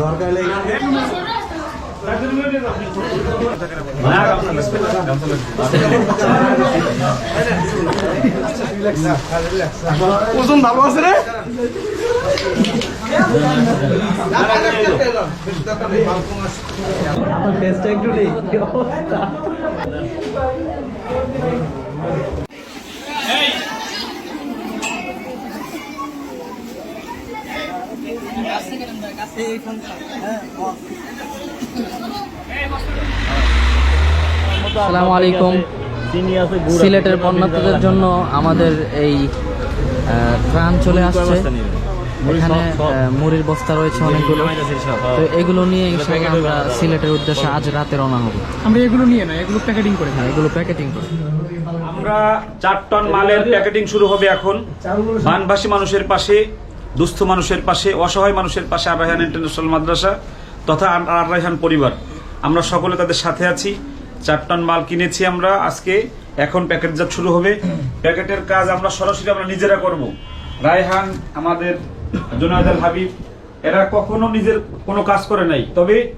দরকার লেগে ওজন ভালো আছে রে? আমার ফেসটা একটু নেই আসসালামু আলাইকুম। সিলেটের বন্যার্থীদের জন্য আমাদের এই ত্রাণ চলে আসছে। এখানে মুড়ির বস্তা রয়েছে অনেকগুলো। তো এগুলো নিয়ে আমরা সিলেটের উদ্দেশ্যে আজ রাতে রওনা হব। আমরা এগুলো নিয়ে না এগুলো প্যাকেটিং করে হ্যাঁ এগুলো প্যাকেটিং করে। আমরা চার টন মালের প্যাকেটিং শুরু হবে এখন। বানভাসী মানুষের পাশে দুস্থ মানুষের পাশে, অসহায় মানুষের পাশে আর রায়হান ইন্টারন্যাশনাল মাদ্রাসা তথা আর রায়হান পরিবার। আমরা সকলে তাদের সাথে আছি। চার টন মাল কিনেছি আমরা আজকে। এখন প্যাকেটজাত শুরু হবে। প্যাকেটের কাজ আমরা সরাসরি আমরা নিজেরা করব। রায়হান, আমাদের জোনায়দ আল হাবিব, এরা কখনো নিজের কোনো কাজ করে নাই। তবে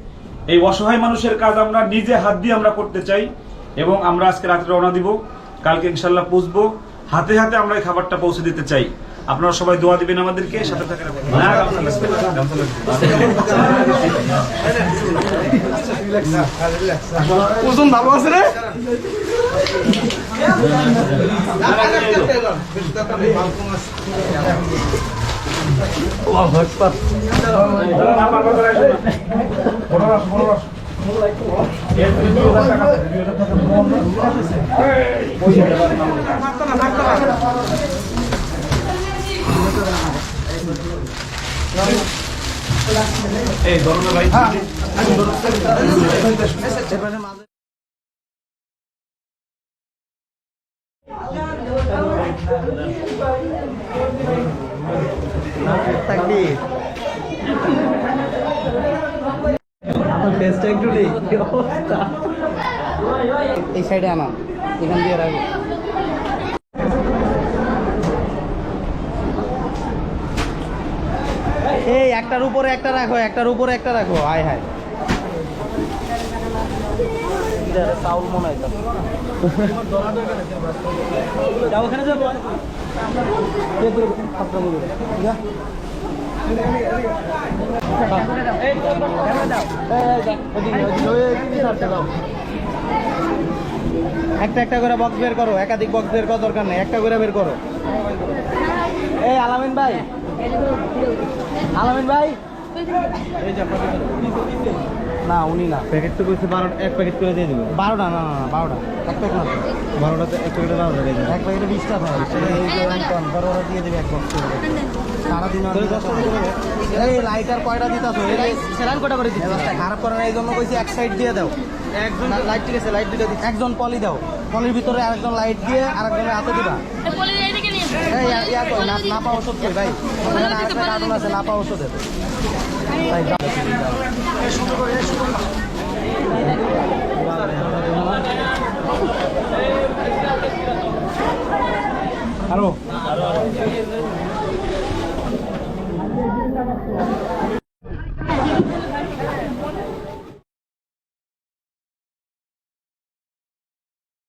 এই অসহায় মানুষের কাজ আমরা নিজে হাত দিয়ে আমরা করতে চাই এবং আমরা আজকে রাত্রে রওনা দিব। কালকে ইনশাল্লাহ পুষবো। হাতে হাতে আমরা এই খাবারটা পৌঁছে দিতে চাই। আপনারা সবাই দোয়া দিবেন আমাদেরকে সাথে থাকেন না, গামছা লাগবে, গামছা লাগবে। একটু নেই এই সাইডে আনা এখান দিয়ে রাখব এই, একটার উপরে একটা রাখো, একটার উপরে একটা রাখো। হায় চাউল মনে একটা একটা করে বক্স বের করো। একাধিক বক্স বের করার দরকার নেই। একটা করে বের করো। এই, আলামিন ভাই। আলামিন ভাই? এই যে আপনার না উনি না। প্যাকেট তো বলছে বারো এক প্যাকেট করে দিয়ে দেবো বারোটা না না না বারোটা। এক প্যাকেট না। বারোটাতে এক প্যাকেটে বারোটা দিয়ে দেবে এক প্যাকেটে বিশটা থাকে এই যে বারোটা দিয়ে দেবে এক বক্স করে। সারাদিন এই লাইটার কয়টা দিতাছো এই সেলাইন কয়টা করে দিচ্ছি? খারাপ করে না এই জন্য কইছি এক সাইড দিয়ে দাও। একজন লাইট ঠিক আছে লাইট দুটো একজন পলি দাও। পলির ভিতরে আরেকজন লাইট দিয়ে আরেকজনের হাতে দিবা। এই ইয়া- ইয়া কই, না না ওষুধ কই ভাই। কার্টুন আছে না পাওয়া ওষুধের তাই যাও। আরও